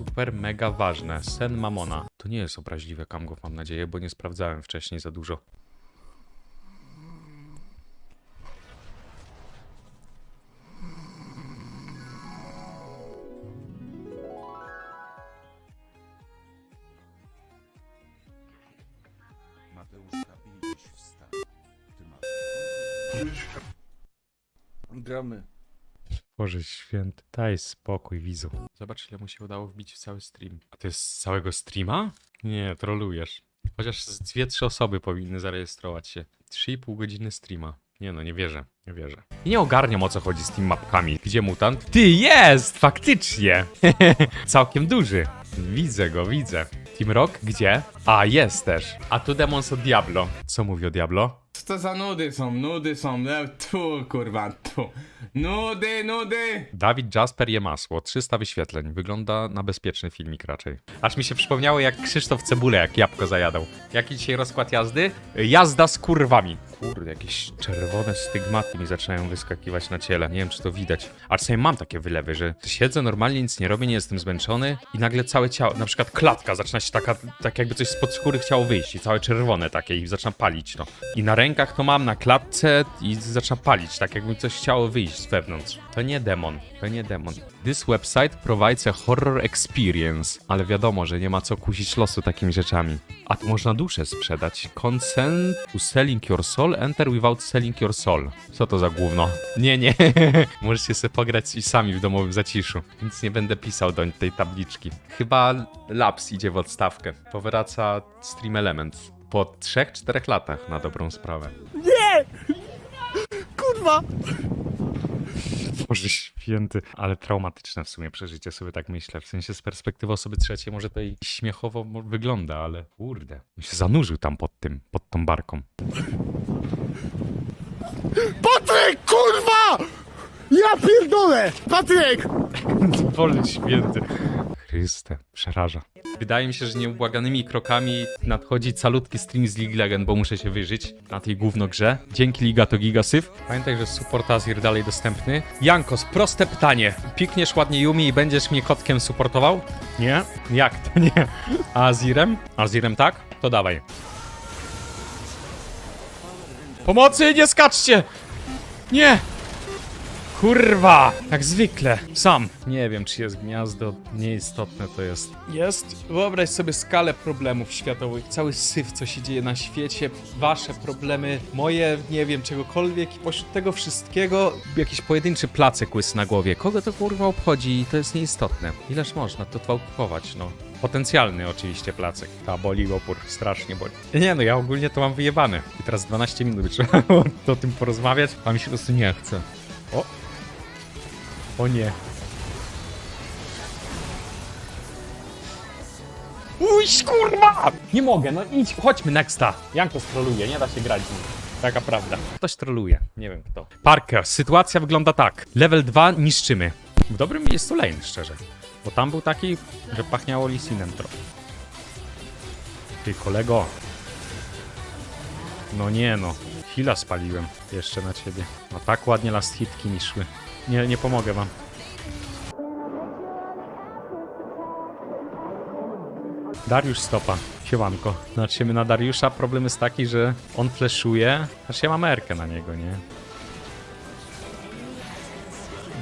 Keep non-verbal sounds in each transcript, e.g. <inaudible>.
super mega ważne. Sen Mamona. To nie jest obraźliwe, Kamgów, mam nadzieję, bo nie sprawdzałem wcześniej za dużo. Mateuszka 5 wstań. Ty masz. Gramy. Boże święty, daj spokój, widzu. Zobacz, ile mu się udało wbić w cały stream. A to jest z całego streama? Nie, trolujesz. Chociaż z dwie, trzy osoby powinny zarejestrować się. 3,5 godziny streama. Nie no, nie wierzę, nie wierzę. Nie ogarniam o co chodzi z tymi mapkami. Gdzie mutant? Ty, jest! Faktycznie! <laughs> Całkiem duży. Widzę go, widzę. Team Rock? Gdzie? A, jest też. A tu Demons od Diablo. Co mówi o Diablo? Co to za nudy są? Nudy są. No, tu, kurwa, tu. Nudy, nudy! Dawid Jasper je masło, 300 wyświetleń. Wygląda na bezpieczny filmik raczej. Aż mi się przypomniało jak Krzysztof Cebulę, jak jabłko zajadał. Jaki dzisiaj rozkład jazdy? Jazda z kurwami. Kurde, jakieś czerwone stygmaty mi zaczynają wyskakiwać na ciele. Nie wiem, czy to widać. Ale sobie mam takie wylewy, że siedzę normalnie, nic nie robię, nie jestem zmęczony i nagle całe ciało, na przykład klatka zaczyna się taka, tak jakby coś spod skóry chciało wyjść i całe czerwone takie i zaczyna palić, no. I na rękach to mam, na klatce i zaczyna palić, tak jakby coś chciało wyjść z wewnątrz. To nie demon, to nie demon. This website provides a horror experience, ale wiadomo, że nie ma co kusić losu takimi rzeczami. A tu można duszę sprzedać. Consent to selling your soul, enter without selling your soul. Co to za gówno? Nie, nie. <laughs> Możecie sobie pograć i sami w domowym zaciszu. Nic nie będę pisał do tej tabliczki. Chyba Labs idzie w odstawkę. Powraca Stream Elements. Po 3-4 latach na dobrą sprawę. Kurwa! Boże święty. Ale traumatyczne w sumie przeżycie, sobie tak myślę. W sensie z perspektywy osoby trzeciej może to i śmiechowo mo- wygląda, ale kurde. On się zanurzył tam pod tym, pod tą barką. Patryk, kurwa! Ja pierdolę! Patryk! <laughs> Boże święty. Chryste, przeraża. Wydaje mi się, że nieubłaganymi krokami nadchodzi calutki stream z League Legend, bo muszę się wyżyć na tej gówno grze. Dzięki Liga to Gigasyf. Pamiętaj, że support Azir dalej dostępny. Jankos, proste pytanie. Pikniesz ładnie Yumi i będziesz mnie kotkiem supportował? Nie? Jak to nie? A Azirem? Azirem tak? To dawaj. Pomocy, nie skaczcie! Nie! Kurwa! Jak zwykle. Sam. Nie wiem, czy jest gniazdo. Nieistotne to jest. Jest. Wyobraź sobie skalę problemów światowych. Cały syf, co się dzieje na świecie. Wasze problemy, moje, nie wiem, czegokolwiek. I pośród tego wszystkiego jakiś pojedynczy placek łysy na głowie. Kogo to kurwa obchodzi? To jest nieistotne. Ileż można to twałkować, no. Potencjalny oczywiście placek. Ta boli opór, strasznie boli. Nie no, ja ogólnie to mam wyjebane. I teraz 12 minut trzeba <laughs> o tym porozmawiać, a mi się po prostu nie chce. O! O nie. Uj, kurwa! Nie mogę, no idź, chodźmy nexta. Janko stroluje, nie da się grać z nim. Taka prawda. Ktoś troluje, nie wiem kto. Parker, sytuacja wygląda tak. Level 2 niszczymy. W dobrym miejscu lane, szczerze. Bo tam był taki, że pachniało lisinem trochę. Ty kolego. No nie no. Hila spaliłem jeszcze na ciebie. No tak ładnie last hitki mi szły. Nie, nie pomogę wam. Dariusz stopa. Siemanko. Znaczymy na Dariusza. Problem jest taki, że on fleszuje. Znaczy ja mam erkę na niego, nie?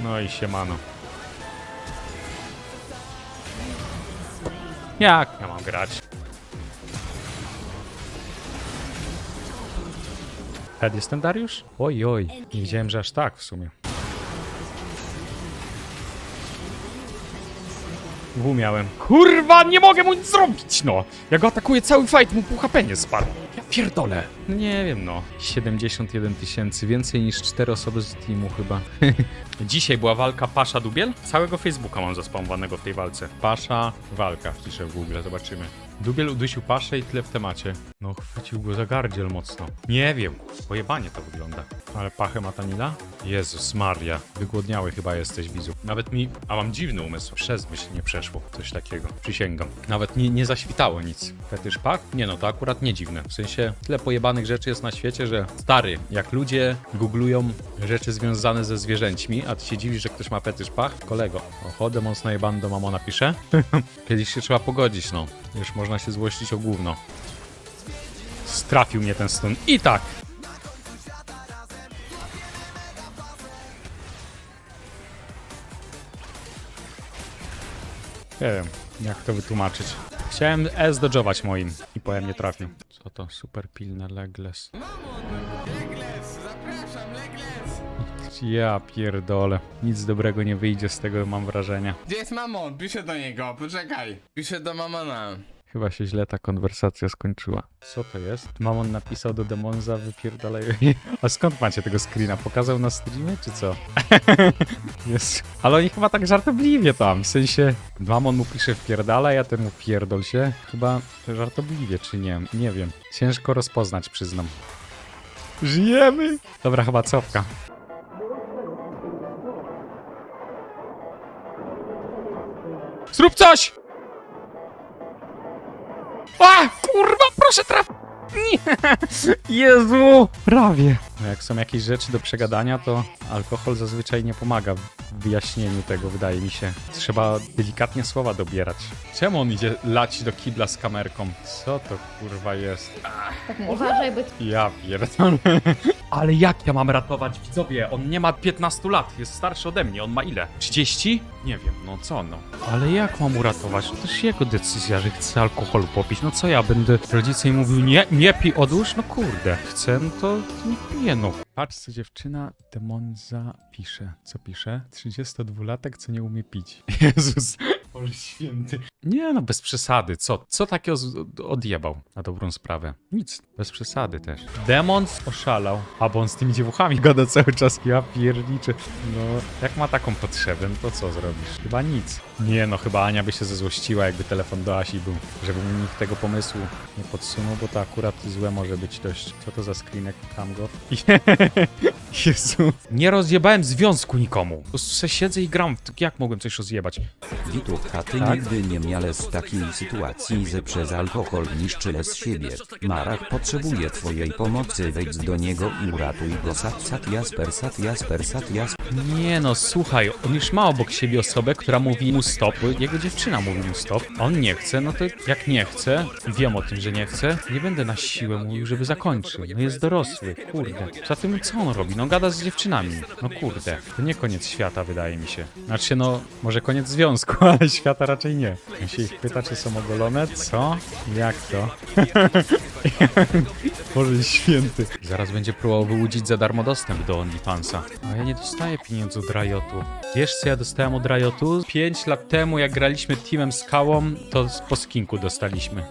No i siemano. Jak ja mam grać? Head jest ten Dariusz? Oj, oj. Nie wiedziałem, że aż tak w sumie. Miałem. Kurwa, nie mogę mu nic zrobić, no! Ja go atakuję cały fight, mu pół HP nie spadł. Ja pierdolę. No nie wiem, no. 71 tysięcy, więcej niż 4 osoby z teamu chyba. <laughs> Dzisiaj była walka Pasza Dubiel. Całego Facebooka mam zaspamowanego w tej walce. Pasza, walka, wpiszę w Google, zobaczymy. Dubiel udusił paszę i tyle w temacie. No, chwycił go za gardziel mocno. Nie wiem, pojebanie to wygląda. Ale pachę ma Tanila? Jezus Maria, wygłodniały chyba jesteś, widzu. Nawet mi, a mam dziwny umysł, przez myśl nie przeszło, coś takiego, przysięgam. Nawet nie, nie zaświtało nic. Fetysz pach? Nie no, to akurat nie dziwne. W sensie, tyle pojebanych rzeczy jest na świecie, że stary, jak ludzie googlują rzeczy związane ze zwierzęćmi, a ty się dziwisz, że ktoś ma fetysz pach? Kolego, oho, demon najebany do mamona pisze. <laughs> Kiedyś się trzeba pogodzić, no. Już można się złościć o gówno. Strafił mnie ten stun. I tak! Nie wiem, jak to wytłumaczyć. Chciałem S dodżować moim i powiem nie trafił. Co to? Super pilne legless. Legles, zapraszam, Legles! Ja pierdolę. Nic dobrego nie wyjdzie z tego, mam wrażenie. Gdzie jest mamon? Piszę do niego, poczekaj. Piszę do mamona. Chyba się źle ta konwersacja skończyła. Co to jest? Mamon napisał do Demonza, wypierdalaj. <laughs> A skąd macie tego screena? Pokazał na streamie, czy co? <laughs> jest. Ale oni chyba tak żartobliwie tam, w sensie Mamon mu pisze wpierdalaj, a ten mu pierdol się. Chyba żartobliwie, czy nie? Nie wiem. Ciężko rozpoznać, przyznam. Żyjemy! Dobra, chyba cofka. Zrób coś! A! Kurwa, proszę traf! <laughs> Nie! Jezu! Prawie. No jak są jakieś rzeczy do przegadania, to alkohol zazwyczaj nie pomaga w wyjaśnieniu tego, wydaje mi się. Trzeba delikatnie słowa dobierać. Czemu on idzie lać do kibla z kamerką? Co to kurwa jest? Tak, uważaj, bo Ja pierdolę. <laughs> Ale jak ja mam ratować widzowie? On nie ma 15 lat, jest starszy ode mnie. On ma ile? 30? Nie wiem, no co no. Ale jak mam uratować? To też jego decyzja, że chce alkoholu popić. No co ja będę? Rodzice mówił, nie, nie pij, odłóż? No kurde. Chcę, no to nie piję, no. Patrz, co dziewczyna Demonza pisze. Co pisze? 32-latek, co nie umie pić. <laughs> Jezus. Boże święty. Nie no, bez przesady. Co? Co takiego z- odjebał na dobrą sprawę? Nic. Bez przesady też. Demons oszalał. A bo on z tymi dziewuchami <laughs> gada cały czas. Ja pierniczę. No, jak ma taką potrzebę, no to co zrobisz? Chyba nic. Nie no, chyba Ania by się zezłościła, jakby telefon do Asi był. Żeby mi nikt tego pomysłu nie podsunął, bo to akurat złe może być dość. Co to za screenek? Tam go. <laughs> Jezu. Nie rozjebałem związku nikomu. Po prostu se siedzę i gram. w- Jak mogłem coś rozjebać? Wituk, a ty Tak? nigdy nie miałeś takiej sytuacji, że przez alkohol niszczy z siebie. Marak potrzebuje twojej pomocy, wejdź do niego i uratuj go. Sat sat jasper sat jasper sat jasper. Nie no, słuchaj, on już ma obok siebie osobę, która mówi mu stop, bo jego dziewczyna mówi mu stop, on nie chce, no to jak nie chce, wiem o tym, że nie chce, nie będę na siłę mówił, żeby zakończył. No jest dorosły, kurde. Poza tym co on robi? No gada z dziewczynami. No kurde, to nie koniec świata wydaje mi się. Znaczy no, może koniec związku, <laughs> ale świata raczej nie. On się ich pyta, czy są ogolone, co? Jak to? <laughs> Boże święty. Zaraz będzie próbował wyłudzić za darmo dostęp do OnlyFansa. A ja nie dostaję pieniędzy od Riotu. Wiesz co ja dostałem od Riotu? 5 lat temu jak graliśmy teamem z Kałą, to po skinku dostaliśmy.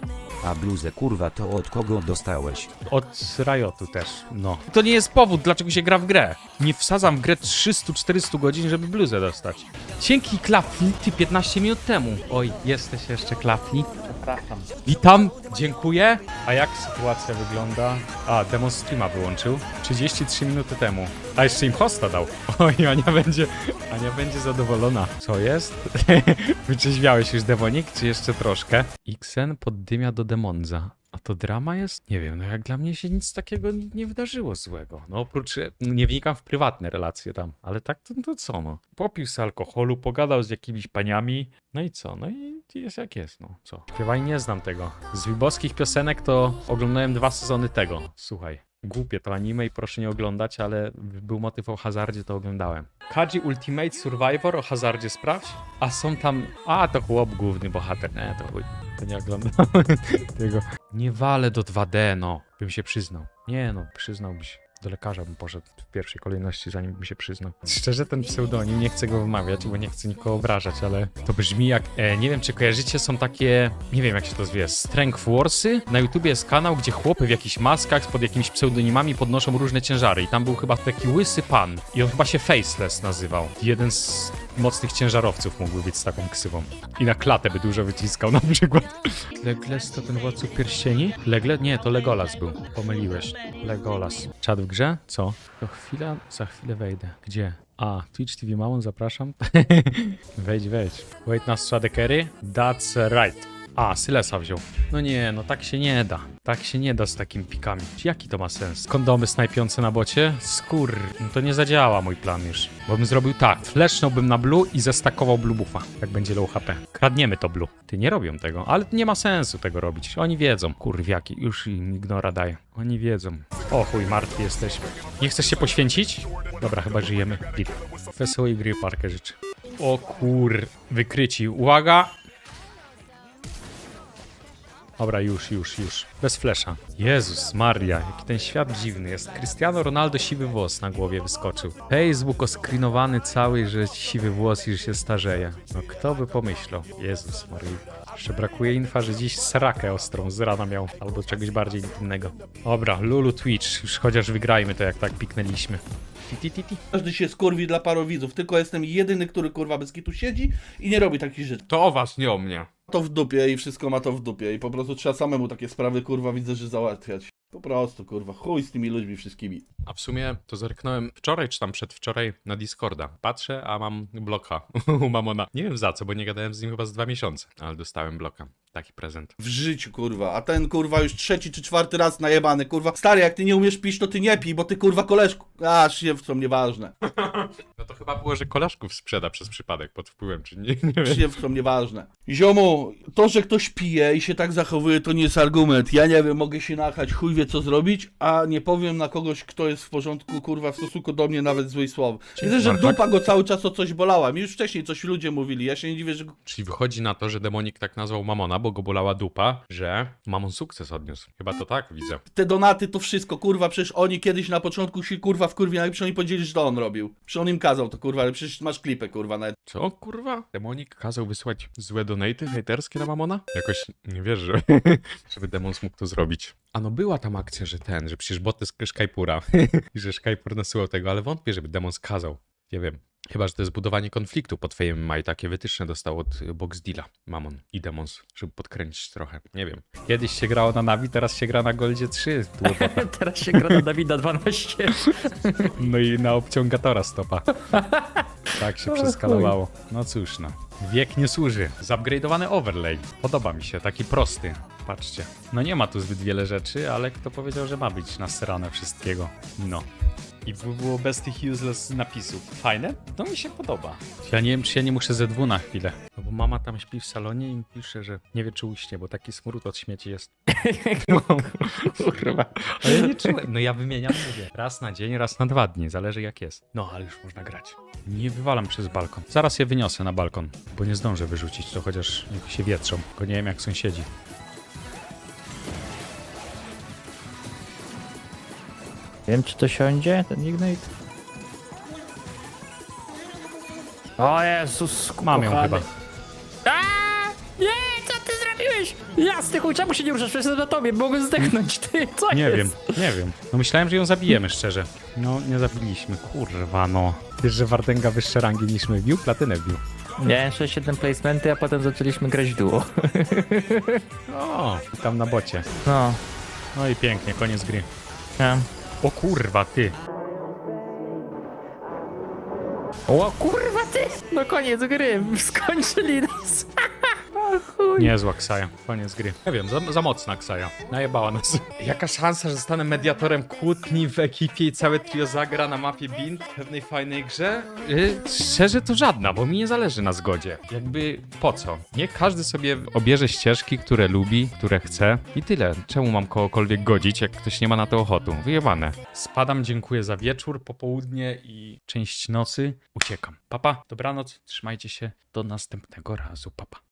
A bluzę kurwa to od kogo dostałeś? Od Riotu też, no. To nie jest powód, dlaczego się gra w grę. Nie wsadzam w grę 300-400 godzin, żeby bluzę dostać. Dzięki Klafli, ty 15 minut temu. Oj, jesteś jeszcze Klafli. Przepraszam. Witam, dziękuję. A jak sytuacja wygląda? A, demon streama wyłączył. 33 minuty temu. A jeszcze im hosta dał. <laughs> Oj, Ania będzie, Ania będzie zadowolona. Co jest? <laughs> Wyczeźwiałeś już demonik, czy jeszcze troszkę? Xen poddymia do demonza. A to drama jest? Nie wiem, no jak dla mnie się nic takiego nie wydarzyło złego. No oprócz, e, nie wnikam w prywatne relacje tam, ale tak to, to co no. Popił z alkoholu, pogadał z jakimiś paniami, no i co? No i jest jak jest, no co. I nie znam tego. Z wibowskich piosenek to oglądałem dwa sezony tego. Słuchaj. Głupie to anime i proszę nie oglądać, ale był motyw o hazardzie, to oglądałem. Kaji Ultimate Survivor o hazardzie sprawdź? A są tam... A, to chłop główny bohater. Nie, to chuj. To nie oglądałem <laughs> tego. Nie walę do 2D, no. Bym się przyznał. Nie no, przyznałbyś. Do lekarza bym poszedł w pierwszej kolejności, zanim bym się przyznał. Szczerze, ten pseudonim, nie chcę go wymawiać, bo nie chcę nikogo obrażać, ale to brzmi jak... E, nie wiem, czy kojarzycie, są takie... Nie wiem, jak się to zwie. Strength Warsy. Na YouTubie jest kanał, gdzie chłopy w jakichś maskach pod jakimiś pseudonimami podnoszą różne ciężary. I tam był chyba taki łysy pan. I on chyba się Faceless nazywał. Jeden z mocnych ciężarowców mógłby być z taką ksywą. I na klatę by dużo wyciskał na przykład. Legolas to ten władców pierścieni? Legle? Nie, to Legolas był. Pomyliłeś. Legolas. Czad w grze? Co? To chwila, za chwilę wejdę. Gdzie? A, Twitch TV Mamon, zapraszam. <laughs> wejdź, wejdź. Wait na strzade carry? That's right. A, Sylesa wziął. No nie, no tak się nie da. Tak się nie da z takimi pikami. Jaki to ma sens? Kondomy snajpiące na bocie? Skur. No to nie zadziała mój plan już. Bo bym zrobił tak. Flashnąłbym na blue i zestakował blue buffa. Jak będzie low HP. Kradniemy to blue. Ty nie robią tego, ale nie ma sensu tego robić. Oni wiedzą. Kurwiaki, już im ignora daję. Oni wiedzą. O chuj, martwi jesteśmy. Nie chcesz się poświęcić? Dobra, chyba żyjemy. Git. Wesołej gry parkę życzę. O kur... Wykryci. Uwaga! Dobra, już, już, już. Bez flesza. Jezus Maria, jaki ten świat dziwny jest. Cristiano Ronaldo siwy włos na głowie wyskoczył. Facebook oskrinowany cały, że siwy włos już się starzeje. No kto by pomyślał? Jezus Maria. Jeszcze brakuje infa, że dziś srakę ostrą z rana miał. Albo czegoś bardziej intymnego. Dobra, Lulu Twitch. Już chociaż wygrajmy to, jak tak piknęliśmy. Każdy się skurwi dla parowidzów, tylko jestem jedyny, który kurwa bez kitu siedzi i nie robi takich rzeczy. To o was, nie o mnie. To w dupie i wszystko ma to w dupie i po prostu trzeba samemu takie sprawy kurwa widzę, że załatwiać. Po prostu kurwa, chuj z tymi ludźmi wszystkimi. A w sumie to zerknąłem wczoraj czy tam przedwczoraj na Discorda. Patrzę, a mam bloka <laughs> u Mamona. Nie wiem za co, bo nie gadałem z nim chyba z dwa miesiące, ale dostałem bloka. Taki prezent. W życiu kurwa, a ten kurwa już trzeci czy czwarty raz najebany kurwa. Stary, jak ty nie umiesz pić, to ty nie pij, bo ty kurwa koleżku. A, się w co nieważne. <laughs> No to chyba było, że koleżków sprzeda przez przypadek pod wpływem, czy nie, nie wiem. Się w co nieważne. Ziomu, to, że ktoś pije i się tak zachowuje, to nie jest argument. Ja nie wiem, mogę się nachać, chuj wie co zrobić, a nie powiem na kogoś, kto jest w porządku, kurwa, w stosunku do mnie nawet złej słowa. Widzę, że dupa go cały czas o coś bolała. Mi już wcześniej coś ludzie mówili, ja się nie dziwię, że Czyli wychodzi na to, że demonik tak nazwał Mamona, bo go bolała dupa, że Mamon sukces odniósł. Chyba to tak widzę. te donaty to wszystko, kurwa, przecież oni kiedyś na początku się kurwa w kurwie, ale oni powiedzieli, że to on robił. Przecież on im kazał to kurwa, ale przecież masz klipę kurwa nawet. Co, kurwa? Demonik kazał wysłać złe donaty hejterskie na Mamona? Jakoś nie wierzę, <laughs> żeby Demons mógł to zrobić. A no była tam akcja, że ten, że przecież boty z Skypura <laughs> i że Skypur nasyłał tego, ale wątpię, żeby Demons kazał. Nie wiem. Chyba, że to jest budowanie konfliktu pod Fejem Maj. Takie wytyczne dostał od Box Deala, Mamon i Demons, żeby podkręcić trochę. Nie wiem. Kiedyś się grało na Navi, teraz się gra na Goldzie 3. Tłopota. <laughs> Teraz się gra na Dawida 12. <laughs> No i na obciągatora stopa. Tak się przeskalowało. No cóż no. Wiek nie służy. Zupgrade'owany overlay. Podoba mi się, taki prosty. Patrzcie. No nie ma tu zbyt wiele rzeczy, ale kto powiedział, że ma być nasrane wszystkiego? No. I by było bez tych useless napisów. Fajne? To mi się podoba. Ja nie wiem, czy ja nie muszę ze dwu na chwilę. No bo mama tam śpi w salonie i mi pisze, że nie wie, czy uśnie, bo taki smród od śmieci jest. <laughs> No, kurwa. Ale ja nie czułem. No ja wymieniam, mówię, raz na dzień, raz na dwa dni, zależy jak jest. No, ale już można grać. Nie wywalam przez balkon. Zaraz je wyniosę na balkon, bo nie zdążę wyrzucić, to chociaż się wietrzą. Tylko nie wiem jak sąsiedzi. Wiem, czy to siądzie, ten Ignite? O Jezus, Mam ją kochany. chyba. Aaa! Nie, co ty zrobiłeś? Jasny chuj, czemu się nie ruszasz? Przecież jestem na tobie, mogę zdechnąć, ty, co Nie jest? wiem, nie wiem. No myślałem, że ją zabijemy, szczerze. No, nie zabiliśmy. Kurwa, no. Wiesz, że Wardęga wyższe rangi niż my wbił? Platynę wbił. Miałem 6-7 placementy, a potem zaczęliśmy grać w duo. O, tam na bocie. No, No i pięknie, koniec gry. ja. O kurwa, ty. O kurwa ty! No koniec gry, <laughs> skończyli nas. Chuj. Niezła Ksaja, koniec gry. Nie wiem, za, za mocna Ksaja. Najebała nas. Jaka szansa, że zostanę mediatorem kłótni w ekipie i całe trio zagra na mapie Bint w pewnej fajnej grze? Yy, szczerze to żadna, bo mi nie zależy na zgodzie. Jakby po co? Niech każdy sobie obierze ścieżki, które lubi, które chce i tyle. Czemu mam kogokolwiek godzić, jak ktoś nie ma na to ochotu? Wyjebane. Spadam, dziękuję za wieczór, popołudnie i część nocy. Uciekam. Papa, dobranoc, trzymajcie się. Do następnego razu, papa.